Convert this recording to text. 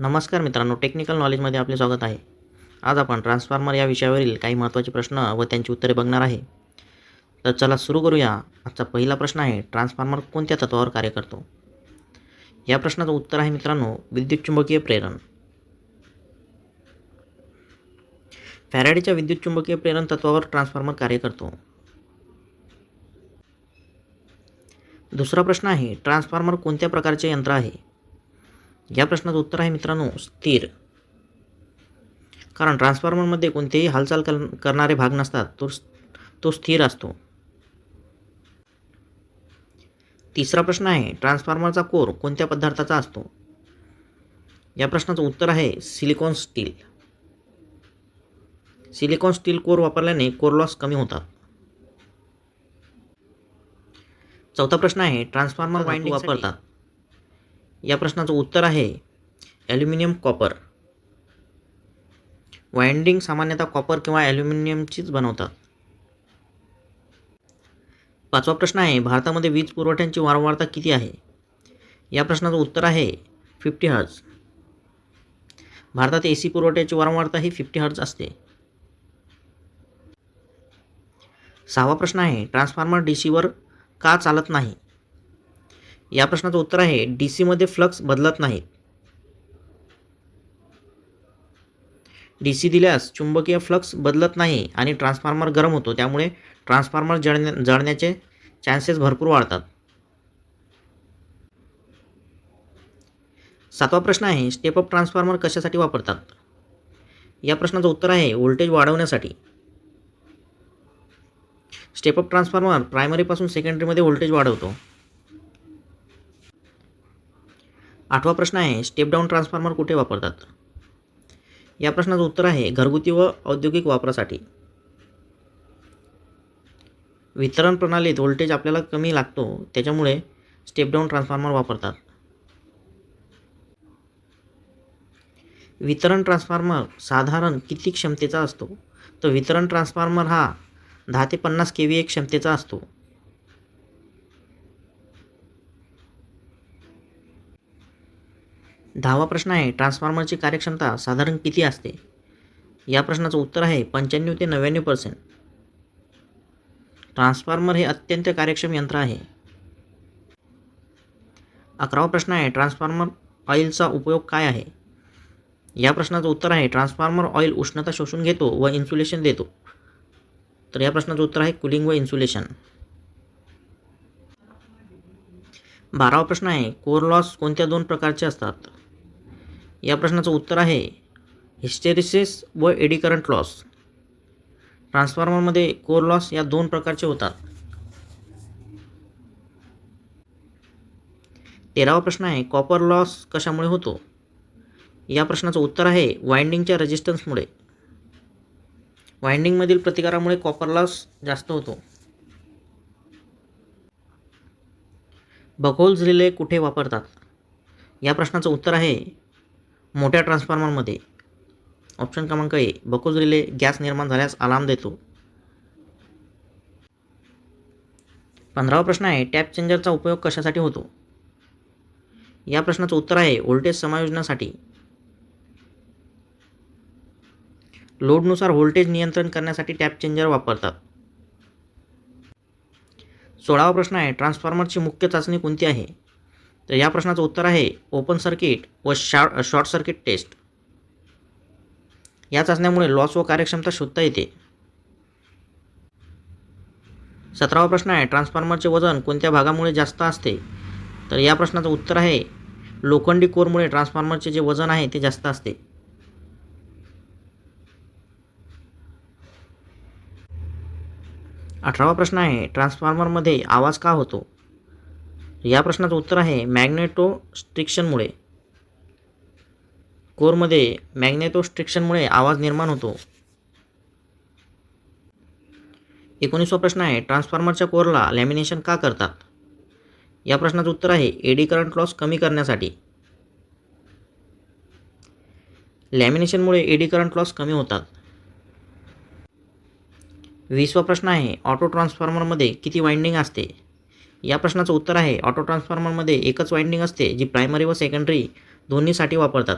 नमस्कार मित्रांनो टेक्निकल नॉलेजमध्ये आपले स्वागत आहे. आज आपण ट्रान्सफॉर्मर या विषयावरील काही महत्त्वाचे प्रश्न व त्यांची उत्तरे बघणार आहे. तर चला सुरू करूया. आजचा पहिला प्रश्न आहे ट्रान्सफॉर्मर कोणत्या तत्वावर कार्य करतो? या प्रश्नाचं उत्तर आहे मित्रांनो विद्युत चुंबकीय प्रेरण. फॅराडेच्या विद्युत चुंबकीय प्रेरण तत्वावर ट्रान्सफॉर्मर कार्य करतो. दुसरा प्रश्न आहे ट्रान्सफॉर्मर कोणत्या प्रकारचे यंत्र आहे? या प्रश्नाचं उत्तर आहे मित्रांनो स्थिर. कारण ट्रान्सफॉर्मरमध्ये कोणतेही हालचाल कर करणारे भाग नसतात तो तो स्थिर असतो. तिसरा प्रश्न आहे ट्रान्सफॉर्मरचा कोर कोणत्या पदार्थाचा असतो? या प्रश्नाचं उत्तर आहे silicon steel silicon steel core वापरल्याने कोर लॉस कमी होतात. चौथा प्रश्न आहे ट्रान्सफॉर्मर वाइंडिंग वापरतात. या प्रश्नाचं उत्तर आहे ॲल्युमिनियम कॉपर. वाइंडिंग सामान्यतः कॉपर किंवा ॲल्युमिनियमचीच बनवतात. पाचवा प्रश्न आहे भारतामध्ये वीज पुरवठ्यांची वारंवारता किती आहे? या प्रश्नाचं उत्तर आहे फिफ्टी हर्ज भारतात ए सी पुरवठ्याची वारंवारता ही फिफ्टी हर्ज असते. सहावा प्रश्न आहे ट्रान्सफॉर्मर डी सीवर का चालत नाही? या प्रश्नाचं उत्तर आहे डी सीमध्ये फ्लक्स बदलत नाहीत डी सी दिल्यास चुंबकीय फ्लक्स बदलत नाही आणि ट्रान्सफॉर्मर गरम होतो. त्यामुळे ट्रान्सफॉर्मर जळण्या जळण्याचे चान्सेस भरपूर वाढतात. सातवा प्रश्न आहे स्टेप अप ट्रान्सफॉर्मर कशासाठी वापरतात? या प्रश्नाचं उत्तर आहे व्होल्टेज वाढवण्यासाठी. स्टेप अप ट्रान्सफॉर्मर प्रायमरीपासून सेकंडरीमध्ये व्होल्टेज वाढवतो. आठवा प्रश्न आहे स्टेप डाऊन ट्रान्सफॉर्मर कुठे वापरतात? या प्रश्नाचं उत्तर आहे घरगुती व औद्योगिक वापरासाठी. वितरण प्रणालीत व्होल्टेज आपल्याला कमी लागतो त्याच्यामुळे स्टेप डाऊन ट्रान्सफॉर्मर वापरतात. वितरण ट्रान्सफॉर्मर साधारण किती क्षमतेचा असतो? तर वितरण ट्रान्सफॉर्मर हा दहा ते पन्नास के व्ही ए क्षमतेचा असतो. दहावा प्रश्न आहे ट्रान्सफॉर्मरची कार्यक्षमता साधारण किती असते? या प्रश्नाचं उत्तर आहे पंच्याण्णव ते नव्याण्णव पर्सेंट ट्रान्सफॉर्मर हे अत्यंत कार्यक्षम यंत्र आहे. अकरावा प्रश्न आहे ट्रान्सफॉर्मर ऑइलचा उपयोग काय आहे? या प्रश्नाचं उत्तर आहे ट्रान्सफॉर्मर ऑइल उष्णता शोषून घेतो व इन्सुलेशन देतो. तर या प्रश्नाचं उत्तर आहे कुलिंग व इन्सुलेशन बारावा प्रश्न आहे कोर लॉस कोणत्या दोन प्रकारचे असतात? या प्रश्नाचं उत्तर आहे हिस्टेरिसिस व एडी करंट लॉस. ट्रान्सफॉर्मरमध्ये कोर लॉस या दोन प्रकारचे होतात. तेरावा प्रश्न आहे कॉपर लॉस कशामुळे होतो? या प्रश्नाचं उत्तर आहे वाइंडिंगच्या रेजिस्टन्समुळे. वाइंडिंगमधील प्रतिकारामुळे कॉपर लॉस जास्त होतो. बकोल्स रिले कुठे वापरतात? या प्रश्नाचं उत्तर आहे मोठ्या ट्रान्सफॉर्मरमध्ये. ऑप्शन क्रमांक ए बकोज रिले गॅस निर्माण झाल्यास अलार्म देतो. पंधरावा प्रश्न आहे टॅप चेंजरचा उपयोग कशासाठी होतो? या प्रश्नाचं उत्तर आहे व्होल्टेज समायोजनासाठी. लोडनुसार व्होल्टेज नियंत्रण करण्यासाठी टॅप चेंजर वापरतात. सोळावा प्रश्न आहे ट्रान्सफॉर्मरची मुख्य चाचणी कोणती आहे? तर या प्रश्नाचं उत्तर आहे ओपन सर्किट व शॉ शॉर्ट सर्किट टेस्ट या चाचण्यामुळे लॉस व कार्यक्षमता शोधता येते. सतरावा प्रश्न आहे ट्रान्सफॉर्मरचे वजन कोणत्या भागामुळे जास्त असते? तर या प्रश्नाचं उत्तर आहे लोखंडी कोरमुळे ट्रान्सफॉर्मरचे जे वजन आहे ते जास्त असते. अठरावा प्रश्न आहे ट्रान्सफॉर्मरमध्ये आवाज का होतो? या प्रश्नाचं उत्तर आहे मॅग्नेटोस्ट्रिक्शनमुळे. कोरमध्ये मॅग्नेटोस्ट्रिक्शनमुळे आवाज निर्माण होतो. एकोणीसवा प्रश्न आहे ट्रान्सफॉर्मरच्या कोरला लॅमिनेशन का करतात? या प्रश्नाचं उत्तर आहे एडी करंट लॉस कमी करण्यासाठी. लॅमिनेशनमुळे एडी करंट लॉस कमी होतात. वीसवा प्रश्न आहे ऑटो ट्रान्सफॉर्मरमध्ये किती वाइंडिंग असते? या प्रश्नाचं उत्तर आहे. ऑटो ट्रान्सफॉर्मरमध्ये एकच वाइंडिंग असते जी प्रायमरी व सेकंडरी दोन्हीसाठी वापरतात.